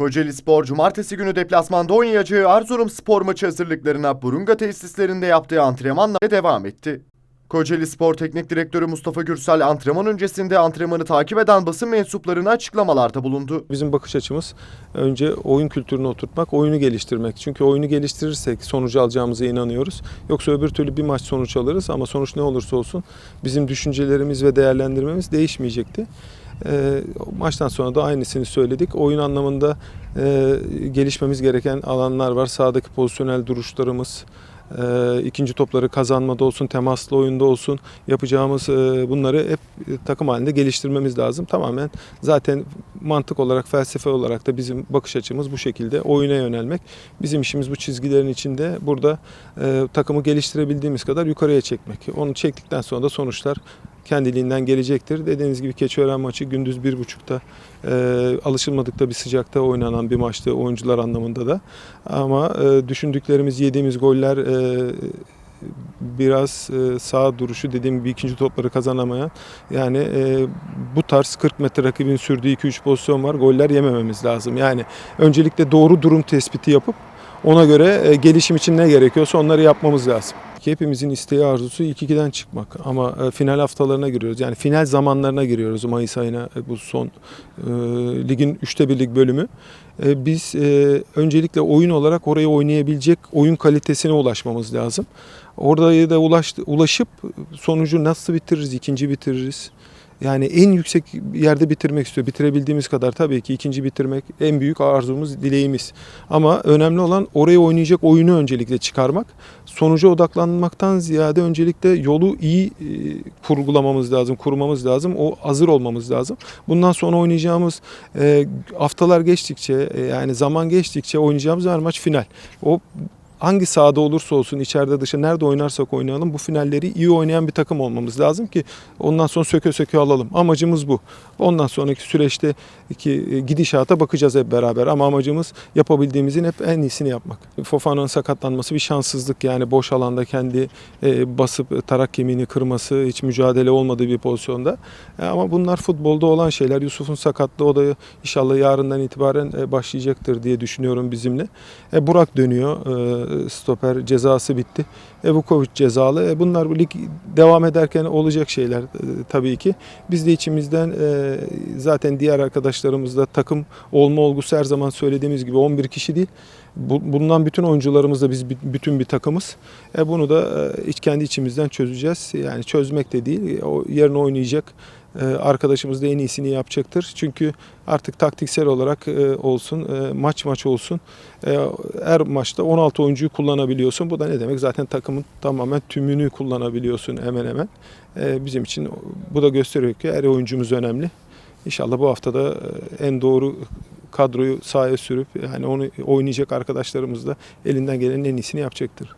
Kocaeli Spor cumartesi günü deplasmanda oynayacağı Erzurum Spor maçı hazırlıklarına Burunga tesislerinde yaptığı antrenmanla devam etti. Kocaeli Spor Teknik Direktörü Mustafa Gürsel antrenman öncesinde antrenmanı takip eden basın mensuplarına açıklamalarda bulundu. Bizim bakış açımız önce oyun kültürünü oturtmak, oyunu geliştirmek. Çünkü oyunu geliştirirsek sonucu alacağımıza inanıyoruz. Yoksa öbür türlü bir maç sonuç alırız ama sonuç ne olursa olsun bizim düşüncelerimiz ve değerlendirmemiz değişmeyecekti. E, maçtan sonra da aynısını söyledik. Oyun anlamında e, gelişmemiz gereken alanlar var. Sahadaki pozisyonel duruşlarımız, e, ikinci topları kazanmada olsun, temaslı oyunda olsun yapacağımız e, bunları hep e, takım halinde geliştirmemiz lazım. Tamamen zaten mantık olarak, felsefe olarak da bizim bakış açımız bu şekilde oyuna yönelmek. Bizim işimiz bu çizgilerin içinde burada e, takımı geliştirebildiğimiz kadar yukarıya çekmek. Onu çektikten sonra da sonuçlar kendiliğinden gelecektir. Dediğiniz gibi Keçiören maçı gündüz bir buçukta e, alışılmadık da bir sıcakta oynanan bir maçtı oyuncular anlamında da. Ama e, düşündüklerimiz, yediğimiz goller e, biraz e, sağ duruşu dediğim gibi ikinci topları kazanamayan yani e, bu tarz 40 metre rakibin sürdüğü 2-3 pozisyon var goller yemememiz lazım. Yani öncelikle doğru durum tespiti yapıp ona göre e, gelişim için ne gerekiyorsa onları yapmamız lazım. Hepimizin isteği arzusu 2-2'den çıkmak ama e, final haftalarına giriyoruz. Yani final zamanlarına giriyoruz Mayıs ayına e, bu son e, ligin üçte birlik bölümü. E, biz e, öncelikle oyun olarak oraya oynayabilecek oyun kalitesine ulaşmamız lazım. Oraya da ulaştı, ulaşıp sonucu nasıl bitiririz, ikinci bitiririz. Yani en yüksek yerde bitirmek istiyor. Bitirebildiğimiz kadar tabii ki ikinci bitirmek en büyük arzumuz, dileğimiz. Ama önemli olan oraya oynayacak oyunu öncelikle çıkarmak. Sonuca odaklanmaktan ziyade öncelikle yolu iyi e, kurgulamamız lazım, kurmamız lazım. O hazır olmamız lazım. Bundan sonra oynayacağımız e, haftalar geçtikçe e, yani zaman geçtikçe oynayacağımız her maç final. O hangi sahada olursa olsun içeride dışı nerede oynarsak oynayalım bu finalleri iyi oynayan bir takım olmamız lazım ki ondan sonra söke söke alalım. Amacımız bu. Ondan sonraki süreçte ki gidişata bakacağız hep beraber ama amacımız yapabildiğimizin hep en iyisini yapmak. Fofana'nın sakatlanması bir şanssızlık yani boş alanda kendi e, basıp tarak kemiğini kırması hiç mücadele olmadığı bir pozisyonda. E, ama bunlar futbolda olan şeyler. Yusuf'un sakatlığı o da inşallah yarından itibaren e, başlayacaktır diye düşünüyorum bizimle. E, Burak dönüyor. E, stoper cezası bitti. Evukovic cezalı. E, bunlar bu lig devam ederken olacak şeyler e, tabii ki. Biz de içimizden zaten diğer arkadaşlarımızla takım olma olgusu her zaman söylediğimiz gibi 11 kişi değil. Bu, bundan bütün oyuncularımız da biz bi- bütün bir takımız. E, bunu da e, iç kendi içimizden çözeceğiz. Yani çözmek de değil. O yerine oynayacak e, arkadaşımız da en iyisini yapacaktır. Çünkü artık taktiksel olarak e, olsun, maç maç olsun. Her maçta 16 oyuncuyu kullanabiliyorsun. Bu da ne demek? Zaten takımın tamamen tümünü kullanabiliyorsun hemen hemen. Bizim için bu da gösteriyor ki her oyuncumuz önemli. İnşallah bu haftada en doğru kadroyu sahaya sürüp yani onu oynayacak arkadaşlarımız da elinden gelenin en iyisini yapacaktır.